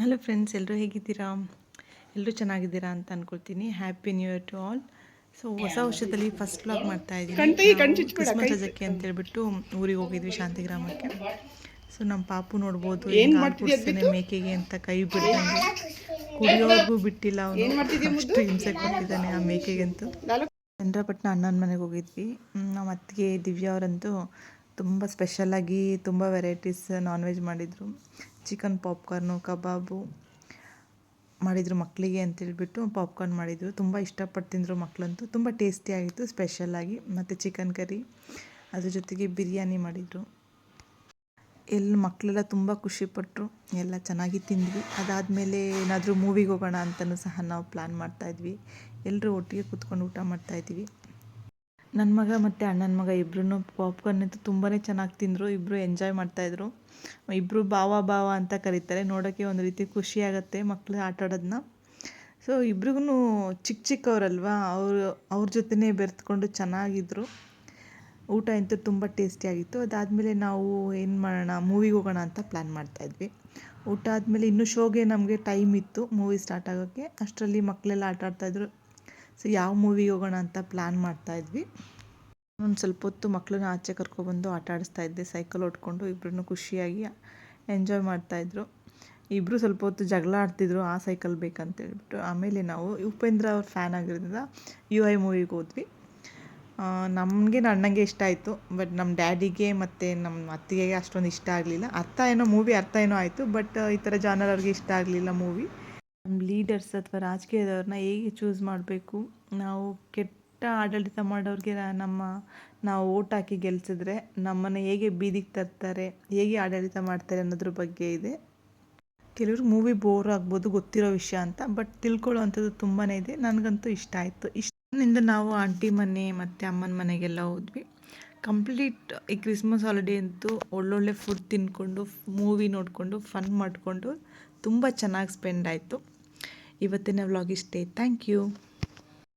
Hello friends ಎಲ್ಲರೂ ಹೇಗಿದ್ದೀರಾ? ಎಲ್ಲರೂ ಚೆನ್ನಾಗಿದ್ದೀರಾ ಅಂತ ಅನ್ಕೊಳ್ತೀನಿ. Happy new year to all so ಹೊಸ ವರ್ಷದಲ್ಲಿ ಫಸ್ಟ್ ಬ್ಲಾಗ್ ಮಾಡ್ತಾ ಇದ್ದೀನಿ. ಕ್ರಿಸ್ಮಸ್ ರಜಕ್ಕೆ ಅಂತ ಹೇಳ್ಬಿಟ್ಟು ಊರಿಗೆ ಹೋಗಿದ್ವಿ ಶಾಂತಿಗ್ರಾಮಕ್ಕೆ ಸೊ ನಮ್ಮ ಪಾಪು ನೋಡ್ಬೋದು ಮೇಕೆಗೆ ಅಂತ ಕೈ ಬಿಡ್ತಾನೆ. ಕುಡಿಯೋರ್ಗೂ ಬಿಟ್ಟಿಲ್ಲ ಅವನು. ಅಷ್ಟು ಹಿಂಸೆ ಕೊಟ್ಟಿದ್ದಾನೆ ಆ ಮೇಕೆಗೆ ಅಂತೂ ಚಂದ್ರಪಟ್ಟಣ ಅಣ್ಣನ ಮನೆಗೆ ಹೋಗಿದ್ವಿ. ನಮ್ಮ ಅತ್ತಿಗೆ ದಿವ್ಯಾ ಅವರಂತೂ ತುಂಬ ಸ್ಪೆಷಲಾಗಿ ತುಂಬ ವೆರೈಟೀಸ್ ನಾನ್ ವೆಜ್ ಮಾಡಿದರು. ಚಿಕನ್ ಪಾಪ್ಕಾರ್ನು, ಕಬಾಬು ಮಾಡಿದರು ಮಕ್ಕಳಿಗೆ ಅಂತೇಳ್ಬಿಟ್ಟು ಪಾಪ್ಕಾರ್ನ್ ಮಾಡಿದರು. ತುಂಬ ಇಷ್ಟಪಟ್ಟು ತಿಂದರು ಮಕ್ಕಳಂತೂ ತುಂಬ ಟೇಸ್ಟಿಯಾಗಿತ್ತು ಸ್ಪೆಷಲಾಗಿ ಮತ್ತು ಚಿಕನ್ ಕರಿ, ಅದ್ರ ಜೊತೆಗೆ ಬಿರಿಯಾನಿ ಮಾಡಿದರು. ಎಲ್ಲಿ ಮಕ್ಕಳೆಲ್ಲ ತುಂಬ ಖುಷಿಪಟ್ಟರು ಎಲ್ಲ ಚೆನ್ನಾಗಿ ತಿಂದ್ವಿ. ಅದಾದಮೇಲೆ ಏನಾದರೂ ಮೂವಿಗೆ ಹೋಗೋಣ ಅಂತಲೂ ಸಹ ನಾವು ಪ್ಲ್ಯಾನ್ ಮಾಡ್ತಾಯಿದ್ವಿ ಎಲ್ಲರೂ ಒಟ್ಟಿಗೆ ಕೂತ್ಕೊಂಡು ಊಟ ಮಾಡ್ತಾಯಿದ್ವಿ ನನ್ನ ಮಗ ಮತ್ತು ಅಣ್ಣನ ಮಗ ಇಬ್ಬರೂ ಪಾಪ್ಕಾರ್ನ್ ಅಂತೂ ತುಂಬಾ ಚೆನ್ನಾಗಿ ತಿಂದರು ಇಬ್ಬರು ಎಂಜಾಯ್ ಮಾಡ್ತಾಯಿದ್ರು ಇಬ್ಬರು ಬಾವ ಭಾವ ಅಂತ ಕರೀತಾರೆ. ನೋಡೋಕ್ಕೆ ಒಂದು ರೀತಿ ಖುಷಿ ಆಗುತ್ತೆ ಮಕ್ಕಳು ಆಟ ಆಡೋದನ್ನ ಸೊ ಇಬ್ರಿಗೂ ಚಿಕ್ಕ ಚಿಕ್ಕವರಲ್ವಾ? ಅವರು, ಅವ್ರ ಜೊತೆನೇ ಬೆರೆತ್ಕೊಂಡು ಚೆನ್ನಾಗಿದ್ರು. ಊಟ ಅಂತೂ ತುಂಬ ಟೇಸ್ಟಿಯಾಗಿತ್ತು ಅದಾದಮೇಲೆ ನಾವು ಏನು ಮಾಡೋಣ ಮೂವಿಗೆ ಹೋಗೋಣ ಅಂತ ಪ್ಲ್ಯಾನ್ ಮಾಡ್ತಾಯಿದ್ವಿ ಊಟ ಆದಮೇಲೆ ಇನ್ನೂ ಶೋಗೆ ನಮಗೆ ಟೈಮ್ ಇತ್ತು ಮೂವಿ ಸ್ಟಾರ್ಟ್ ಆಗೋಕ್ಕೆ ಅಷ್ಟರಲ್ಲಿ ಮಕ್ಕಳೆಲ್ಲ ಆಟ ಆಡ್ತಾಯಿದ್ರು ಸೊ ಯಾವ ಮೂವಿಗೆ ಹೋಗೋಣ ಅಂತ ಪ್ಲ್ಯಾನ್ ಮಾಡ್ತಾಯಿದ್ವಿ ಒಂದು ಸ್ವಲ್ಪ ಹೊತ್ತು ಮಕ್ಕಳನ್ನ ಆಚೆ ಕರ್ಕೊಬಂದು ಆಟ ಆಡಿಸ್ತಾ ಇದ್ದೆ. ಸೈಕಲ್ ಓಡ್ಕೊಂಡು ಇಬ್ಬರನ್ನು ಖುಷಿಯಾಗಿ ಎಂಜಾಯ್ ಮಾಡ್ತಾಯಿದ್ರು ಇಬ್ಬರು ಸ್ವಲ್ಪ ಹೊತ್ತು ಜಗಳ ಆಡ್ತಿದ್ರು, ಆ ಸೈಕಲ್ ಬೇಕಂತ ಹೇಳ್ಬಿಟ್ಟು. ಆಮೇಲೆ ನಾವು ಉಪೇಂದ್ರ ಅವ್ರ ಫ್ಯಾನ್ ಆಗಿರೋದ್ರಿಂದ ಯು ಐ ಮೂವಿಗೆ ಹೋದ್ವಿ. ನಮಗೆ ಅಣ್ಣಂಗೆ ಇಷ್ಟ ಆಯಿತು ಬಟ್ ನಮ್ಮ ಡ್ಯಾಡಿಗೆ ಮತ್ತು ನಮ್ಮ ಅತ್ತಿಗೆಗೆ ಅಷ್ಟೊಂದು ಇಷ್ಟ ಆಗಲಿಲ್ಲ. ಅರ್ಥ ಏನೋ ಮೂವಿ ಅರ್ಥ ಏನೋ ಆಯಿತು ಬಟ್ ಈ ಥರ ಜಾನರ್ ಅವ್ರಿಗೆ ಇಷ್ಟ ಆಗಲಿಲ್ಲ ಮೂವಿ ನಮ್ಮ ಲೀಡರ್ಸ್ ಅಥವಾ ರಾಜಕೀಯದವ್ರನ್ನ ಹೇಗೆ ಚೂಸ್ ಮಾಡಬೇಕು? ನಾವು ಕೆಟ್ಟ ಆಡಳಿತ ಮಾಡೋರಿಗೆ ನಮ್ಮ, ನಾವು ಓಟ್ ಹಾಕಿ ಗೆಲ್ಸಿದ್ರೆ ನಮ್ಮನ್ನು ಹೇಗೆ ಬೀದಿಗೆ ತರ್ತಾರೆ, ಹೇಗೆ ಆಡಳಿತ ಮಾಡ್ತಾರೆ ಅನ್ನೋದ್ರ ಬಗ್ಗೆ ಇದೆ. ಕೆಲವ್ರಿಗೆ ಮೂವಿ ಬೋರ್ ಆಗ್ಬೋದು, ಗೊತ್ತಿರೋ ವಿಷಯ ಅಂತ ಬಟ್ ತಿಳ್ಕೊಳ್ಳೋ ಅಂಥದ್ದು ತುಂಬಾ ಇದೆ. ನನಗಂತೂ ಇಷ್ಟ ಆಯಿತು. ಇಷ್ಟನಿಂದ ನಾವು ಆಂಟಿ ಮನೆ ಮತ್ತು ಅಮ್ಮನ ಮನೆಗೆಲ್ಲ ಹೋದ್ವಿ. ಕಂಪ್ಲೀಟ್ ಈ ಕ್ರಿಸ್ಮಸ್ ಹಾಲಿಡೇ ಅಂತೂ ಒಳ್ಳೊಳ್ಳೆ ಫುಡ್ ತಿಂದ್ಕೊಂಡು ಮೂವಿ ನೋಡಿಕೊಂಡು ಫನ್ ಮಾಡಿಕೊಂಡು, ತುಂಬ ಚೆನ್ನಾಗಿ ಸ್ಪೆಂಡ್ ಆಯಿತು. ಇವತ್ತಿನ ವ್ಲಾಗ್ ಇಷ್ಟೇ. Thank you.